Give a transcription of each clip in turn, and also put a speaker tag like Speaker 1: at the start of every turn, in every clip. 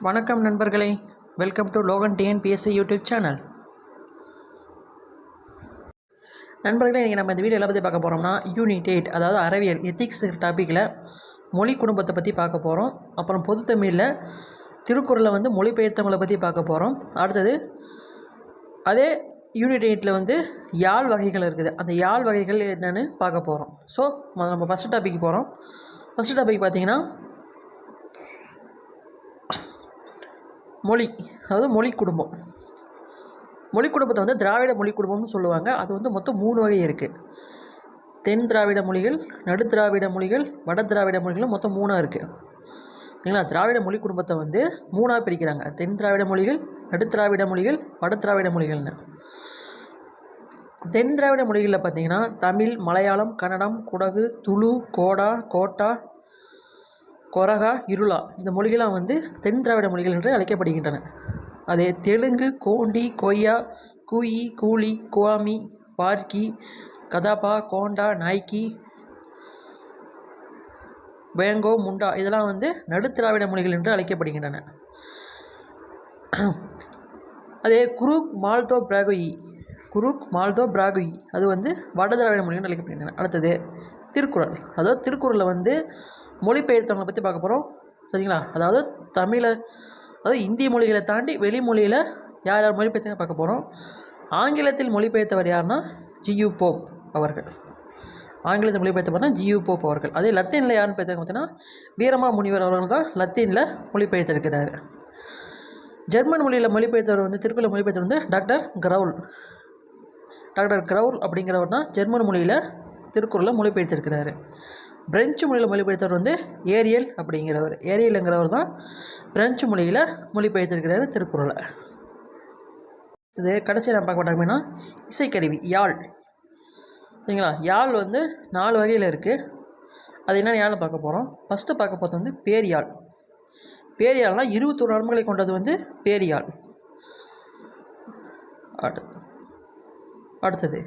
Speaker 1: வணக்கம் நண்பர்களே. Welcome to Logan TNPSC YouTube channel நண்பர்களே இன்றைக்கி நம்ம இந்த வீடியோ எல்லாம் பற்றி பார்க்க போகிறோம்னா யூனிட் எயிட் அதாவது அறிவியல் எத்திக்ஸ் டாப்பிக்கில் மொழி குடும்பத்தை பற்றி பார்க்க போகிறோம் அப்புறம் பொது தமிழில் திருக்குறளை வந்து மொழிபெயர்த்தவங்களை பற்றி பார்க்க போகிறோம் அடுத்தது அதே யூனிட் எயிட்டில் வந்து யாழ் வகைகள் இருக்குது. அந்த யாழ் வகைகள் என்னென்னு பார்க்க போகிறோம் ஸோ நம்ம ஃபஸ்ட் டாபிக் போகிறோம் ஃபஸ்ட் டாபிக் பார்த்திங்கன்னா மொழி அதாவது மொழி குடும்பம். மொழி குடும்பத்தை வந்து திராவிட மொழி குடும்பம்னு சொல்லுவாங்க. அது வந்து மொத்தம் மூணு வகை இருக்குது தென் திராவிட மொழிகள் நடு திராவிட மொழிகள் வட திராவிட மொழிகள் மொத்தம் மூணாக இருக்குது சரிங்களா? திராவிட மொழி குடும்பத்தை வந்து மூணாக பிரிக்கிறாங்க. தென் திராவிட மொழிகள் நடு திராவிட மொழிகள் வட திராவிட மொழிகள்னு. தென் திராவிட மொழிகளில் பார்த்தீங்கன்னா தமிழ் மலையாளம் கன்னடம் குடகு துளு கோடா கோட்டா கொரகா இருளா இந்த மொழிகளாம் வந்து தென் திராவிட மொழிகள் என்று அழைக்கப்படுகின்றன. அதே தெலுங்கு கோண்டி கொய்யா கூயி கூலி குவாமி பார்க்கி கதாபா கோண்டா நாய்க்கி வேங்கோ முண்டா இதெல்லாம் வந்து நடுத்திராவிட மொழிகள் என்று அழைக்கப்படுகின்றன. அதே குரு மால்தோ பிராகுயி குருக் மால்தோ பிராகுயி. அது வந்து வட திராவிட மொழிகள் அழைக்கப்படுகின்றன. அடுத்தது திருக்குறள். அதாவது திருக்குறளில் வந்து மொழிபெயர்த்தவங்களை பற்றி பார்க்க போகிறோம் சரிங்களா? அதாவது தமிழை அதாவது இந்திய மொழிகளை தாண்டி வெளி மொழியில் யார் யார் மொழிபெயர்த்தவங்க பார்க்க போகிறோம் ஆங்கிலத்தில் மொழிபெயர்த்தவர் யாருன்னா ஜியு போப் அவர்கள். ஆங்கிலத்தில் மொழிபெயர்த்தவர்னா ஜியு போப் அவர்கள். அதே லத்தீனில் யாருன்னு பெற்றவங்க பார்த்தீங்கன்னா வீரமா முனிவர் அவர்கள் தான் லத்தீனில் மொழிபெயர்த்திருக்கிறார். ஜெர்மன் மொழியில் மொழிபெயர்த்தவர் வந்து திருக்குறள் மொழிபெயர்த்தவர் வந்து டாக்டர் கிரவுல். டாக்டர் கிரவுல் அப்படிங்கிறவர் தான் ஜெர்மன் மொழியில் திருக்குறளை மொழிபெயர்த்திருக்கிறாரு. பிரெஞ்சு மொழியில் மொழிபெயர்த்தவர் வந்து ஏரியல் அப்படிங்கிறவர். ஏரியலுங்கிறவர் தான் பிரெஞ்சு மொழியில் மொழிபெயர்த்திருக்கிறாரு திருக்குறளை. இது கடைசியில் நான் பார்க்க மாட்டாங்கன்னா இசைக்கருவி யாழ். சரிங்களா? யாழ் வந்து நாலு வகையில் இருக்குது அது என்னென்ன யாழ் பார்க்க போகிறோம் ஃபஸ்ட்டு பார்க்க போகிறது வந்து பேரியாழ். பேரியாழ்னால் இருபத்தொரு நரம்புகளை கொண்டது வந்து பேரியாழ். அடு அடுத்தது.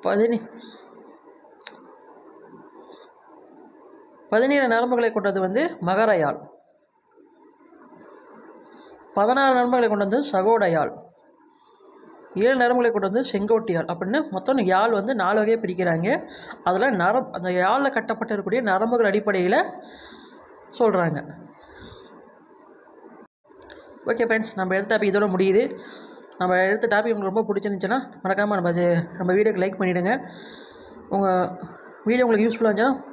Speaker 1: பதினே பதினேழு நரம்புகளை கொண்டது வந்து மகரையாள் பதினாறு நரம்புகளை கொண்டது சகோடையாள் ஏழு நரம்புகளை கொண்டு வந்து செங்கோட்டியால். அப்படின்னு மொத்தம் யாழ் வந்து நாலு வகையை பிரிக்கிறாங்க. அதில் நரம் அந்த யாழில் கட்டப்பட்டிருக்கக்கூடிய நரம்புகள் அடிப்படையில் சொல்கிறாங்க ஓகே ஃப்ரெண்ட்ஸ் நம்ம எழுத்தாப்பி இதோட முடியுது. நம்ம எடுத்த டாபிக் உங்களுக்கு ரொம்ப பிடிச்சிருந்துச்சுன்னா மறக்காமல் நம்ம அது நம்ம வீடியோக்கு லைக் பண்ணிவிடுங்க உங்கள் வீடியோ உங்களுக்கு யூஸ்ஃபுல்லாக இருந்துச்சுன்னா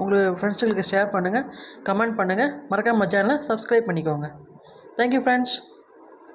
Speaker 1: உங்களுக்கு ஃப்ரெண்ட்ஸுங்களுக்கு ஷேர் பண்ணுங்கள் கமெண்ட் பண்ணுங்கள் மறக்காமல் சேனலை சப்ஸ்கிரைப் பண்ணிக்கோங்க. Thank you friends